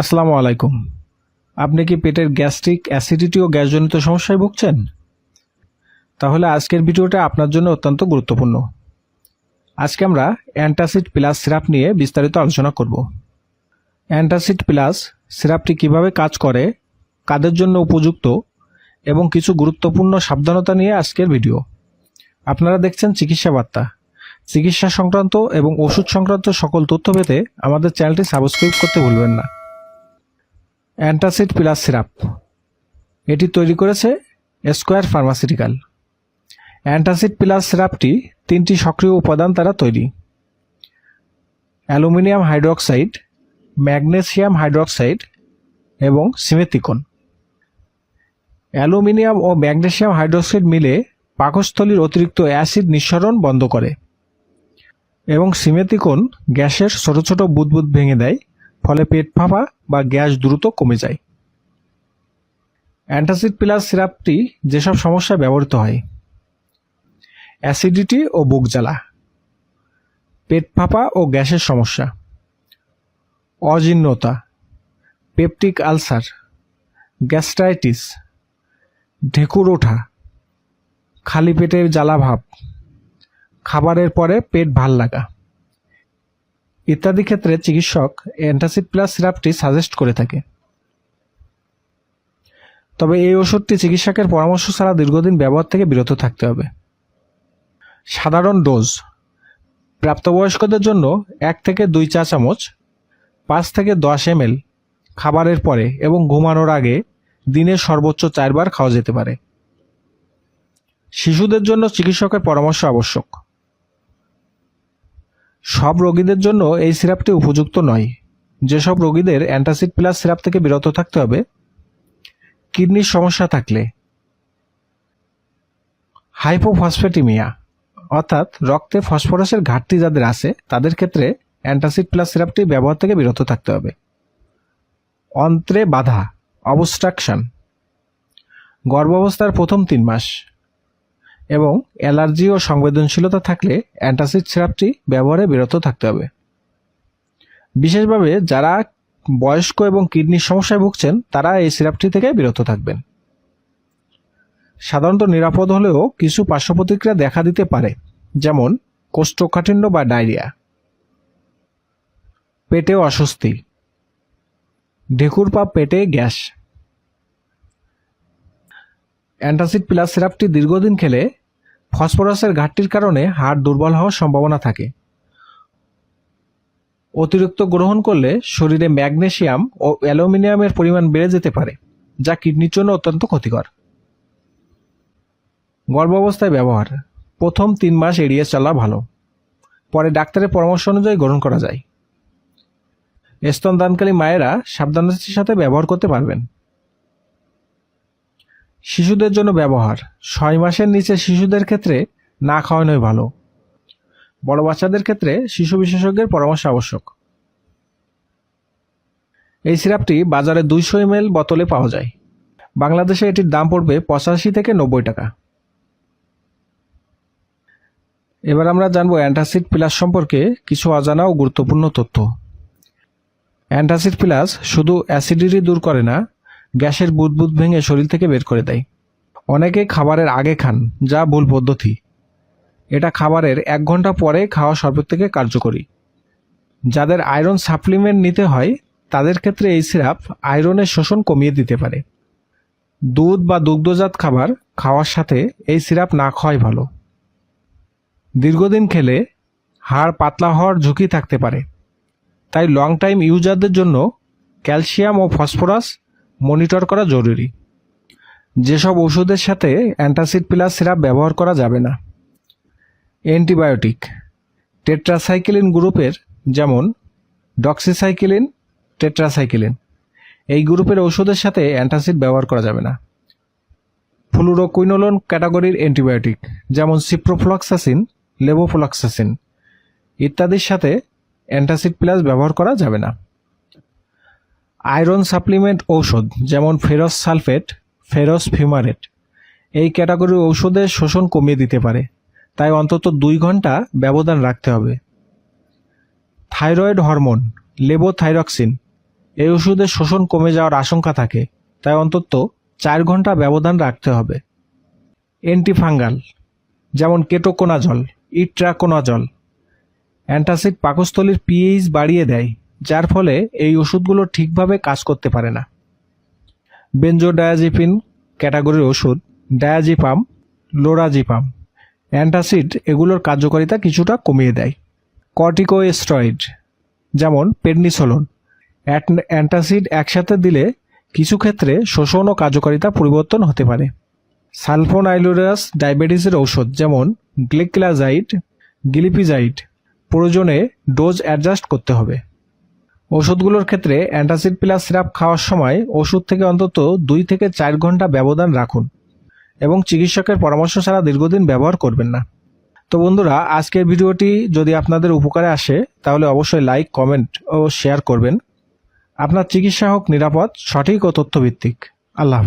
আসসালামু আলাইকুম। আপনি কি পেটের গ্যাস্ট্রিক, অ্যাসিডিটি ও গ্যাসজনিত সমস্যায় ভুগছেন? তাহলে আজকের ভিডিওটা আপনার জন্য অত্যন্ত গুরুত্বপূর্ণ। আজকে আমরা অ্যান্টাসিড প্লাস সিরাপ নিয়ে বিস্তারিত আলোচনা করব। অ্যান্টাসিড প্লাস সিরাপটি কীভাবে কাজ করে, কাদের জন্য উপযুক্ত এবং কিছু গুরুত্বপূর্ণ সাবধানতা নিয়ে আজকের ভিডিও। আপনারা দেখছেন চিকিৎসা বার্তা। চিকিৎসা সংক্রান্ত এবং ওষুধ সংক্রান্ত সকল তথ্য পেতে আমাদের চ্যানেলটি সাবস্ক্রাইব করতে ভুলবেন না। Antacid plus syrup. এটি তৈরি করেছে স্কোয়ার ফার্মাসিউটিক্যাল। অ্যান্টাসিড প্লাস সিরাপটি তিনটি সক্রিয় উপাদান দ্বারা তৈরি। অ্যালুমিনিয়াম হাইড্রোক্সাইড, ম্যাগনেসিয়াম হাইড্রোক্সাইড এবং সিমেতিকন অ্যালুমিনিয়াম ও ম্যাগনেসিয়াম হাইড্রোক্সাইড মিলে পাকস্থলীর অতিরিক্ত অ্যাসিড নিঃসরণ বন্ধ করে এবং সিমেতিকন গ্যাসের ছোট ছোট বুদবুদ ভেঙে দেয় ফলে পেট ফাঁপা বা গ্যাস দ্রুত কমে যায়। অ্যান্টাসিড প্লাস সিরাপটি যেসব সমস্যায় ব্যবহৃত হয়, অ্যাসিডিটি ও বুক জ্বালা, পেট ফাঁপা ও গ্যাসের সমস্যা, অজীর্ণতা, পেপটিক আলসার, গ্যাস্ট্রাইটিস, ঢেকুর ওঠা, খালি পেটের জ্বালাভাব খাবারের পরে পেট ভালো লাগা। ইত্যাদি ক্ষেত্রে চিকিৎসক অ্যান্টাসিড প্লাস সিরাপটি সাজেস্ট করে থাকে। তবে এই ওষুধটি চিকিৎসকের পরামর্শ ছাড়া দীর্ঘদিন ব্যবহার থেকে বিরত থাকতে হবে। সাধারণ ডোজ। প্রাপ্তবয়স্কদের জন্য এক থেকে দুই চা চামচ, পাঁচ থেকে দশ এম খাবারের পরে এবং ঘুমানোর আগে দিনে সর্বোচ্চ চারবার খাওয়া যেতে পারে। শিশুদের জন্য চিকিৎসকের পরামর্শ আবশ্যক। সব রোগীদের জন্য এই সিরাপটি উপযুক্ত নয়। যেসব রোগীদের অ্যান্টাসিড প্লাস সিরাপ থেকে বিরত থাকতে হবে, কিডনির সমস্যা থাকলে। হাইপোফসফেটিমিয়া, অর্থাৎ রক্তে ফসফরাসের ঘাটতি যাদের আছে, তাদের ক্ষেত্রে অ্যান্টাসিড প্লাস সিরাপটি ব্যবহার থেকে বিরত থাকতে হবে। অন্ত্রে বাধা, অবস্ট্রাকশন। গর্ভাবস্থার প্রথম তিন মাস। এবং অ্যালার্জি ও সংবেদনশীলতা থাকলে অ্যান্টাসিড সিরাপটি ব্যবহারে বিরত থাকতে হবে। বিশেষভাবে যারা বয়স্ক এবং কিডনির সমস্যায় ভুগছেন, তারা এই সিরাপটি থেকে বিরত থাকবেন। সাধারণত নিরাপদ হলেও কিছু পার্শ্ব প্রতিক্রিয়া দেখা দিতে পারে, যেমন কোষ্ঠকাঠিন্য বা ডায়রিয়া। পেটে অস্বস্তি। ঢেকুর পা পেটে গ্যাস। অ্যান্টাসিড প্লাস সিরাপটি দীর্ঘদিন খেলে ফসফরাসের ঘাটতির কারণে হাড় দুর্বল হওয়ার সম্ভাবনা থাকে। অতিরিক্ত গ্রহণ করলে শরীরে ম্যাগনেশিয়াম ও অ্যালুমিনিয়ামের পরিমাণ বেড়ে যেতে পারে, যা কিডনির জন্য অত্যন্ত ক্ষতিকর। গর্ভাবস্থায় ব্যবহার। প্রথম তিন মাস এড়িয়ে চলা ভালো। পরে ডাক্তারের পরামর্শ অনুযায়ী গ্রহণ করা যায়। স্তনদানকারী মায়েরা সাবধানতার সাথে ব্যবহার করতে পারবেন। শিশুদের জন্য ব্যবহার। ছয় মাসের নিচে শিশুদের ক্ষেত্রে না খাওয়ানোই ভালো। বড় বাচ্চাদের ক্ষেত্রে শিশু বিশেষজ্ঞের পরামর্শ আবশ্যক। এই সিরাপটি বাজারে দুইশো এম বোতলে পাওয়া যায়। বাংলাদেশে এটির দাম পড়বে পঁচাশি থেকে নব্বই টাকা। এবার আমরা জানব অ্যান্টাসিড প্লাস সম্পর্কে কিছু অজানা ও গুরুত্বপূর্ণ তথ্য। অ্যান্টাসিড প্লাস শুধু অ্যাসিডিটি দূর করে না গ্যাসের বুদবুদ ভেঙে শরীর থেকে বের করে দেয়। অনেকে খাবারের আগে খান, যা ভুল পদ্ধতি। এটা খাবারের এক ঘণ্টা পরে খাওয়া সর্ব থেকে কার্যকরী। যাদের আয়রন সাপ্লিমেন্ট নিতে হয়, তাদের ক্ষেত্রে এই সিরাপ আয়রনের শোষণ কমিয়ে দিতে পারে। দুধ বা দুগ্ধজাত খাবার খাওয়ার সাথে এই সিরাপ না খাওয়াই ভালো। দীর্ঘদিন খেলে হাড় পাতলা হওয়ার ঝুঁকি থাকতে পারে। তাই লং টাইম ইউজারদের জন্য ক্যালসিয়াম ও ফসফরাস মনিটর করা জরুরি। যেসব ওষুধের সাথে অ্যান্টাসিড প্লাস সিরাপ ব্যবহার করা যাবে না। অ্যান্টিবায়োটিক, টেট্রাসাইক্লিন গ্রুপের যেমন ডক্সিসাইক্লিন, টেট্রাসাইক্লিন, এই গ্রুপের ওষুধের সাথে অ্যান্টাসিড ব্যবহার করা যাবে না। ফ্লুরোকুইনোলন ক্যাটাগরির অ্যান্টিবায়োটিক, যেমন সিপ্রোফ্লক্সাসিন, লেবোফ্লক্সাসিন ইত্যাদির সাথে অ্যান্টাসিড প্লাস ব্যবহার করা যাবে না। আয়রন সাপ্লিমেন্ট ঔষধ, যেমন ফেরস সালফেট, ফেরস ফিউমারেট। এই ক্যাটাগরির ঔষধের শোষণ কমিয়ে দিতে পারে। তাই অন্তত দুই ঘণ্টা ব্যবধান রাখতে হবে। Thyroid hormone, levothyroxine. এই ওষুধের শোষণ কমে যাওয়ার আশঙ্কা থাকে। তাই অন্তত চার ঘণ্টা ব্যবধান রাখতে হবে। অ্যান্টিফাঙ্গাল যেমন কেটোকোনাজল, ইট্রাকোনাজল। অ্যান্টাসিড পাকস্থলীর পিএইচ বাড়িয়ে দেয়। যার ফলে এই ওষুধগুলো ঠিকভাবে কাজ করতে পারে না। বেঞ্জোডায়াজিপিন ক্যাটাগরির ওষুধ, ডায়াজিপাম, লোরাজিপাম, অ্যান্টাসিড এগুলোর কার্যকারিতা কিছুটা কমিয়ে দেয়। কর্টিকোস্টেরয়েড, যেমন পেডনিসোলন অ্যান্টাসিড একসাথে দিলে কিছু ক্ষেত্রে শোষণ ও কার্যকারিতা পরিবর্তন হতে পারে। সালফোনাইলোরাস ডায়াবেটিসের ঔষধ, যেমন গ্লিক্লাজাইড গিলিপিজাইড প্রয়োজনে ডোজ অ্যাডজাস্ট করতে হবে। ওষুধগুলোর ক্ষেত্রে অ্যান্টাসিড প্লাস সিরাপ খাওয়ার সময় ওষুধ থেকে অন্তত দুই থেকে চার ঘণ্টা ব্যবধান রাখুন এবং চিকিৎসকের পরামর্শ ছাড়া দীর্ঘদিন ব্যবহার করবেন না। তো বন্ধুরা, আজকের ভিডিওটি যদি আপনাদের উপকারে আসে, তাহলে অবশ্যই লাইক, কমেন্ট ও শেয়ার করবেন। আপনার চিকিৎসা হোক নিরাপদ, সঠিক ও তথ্যভিত্তিক। আল্লাহ।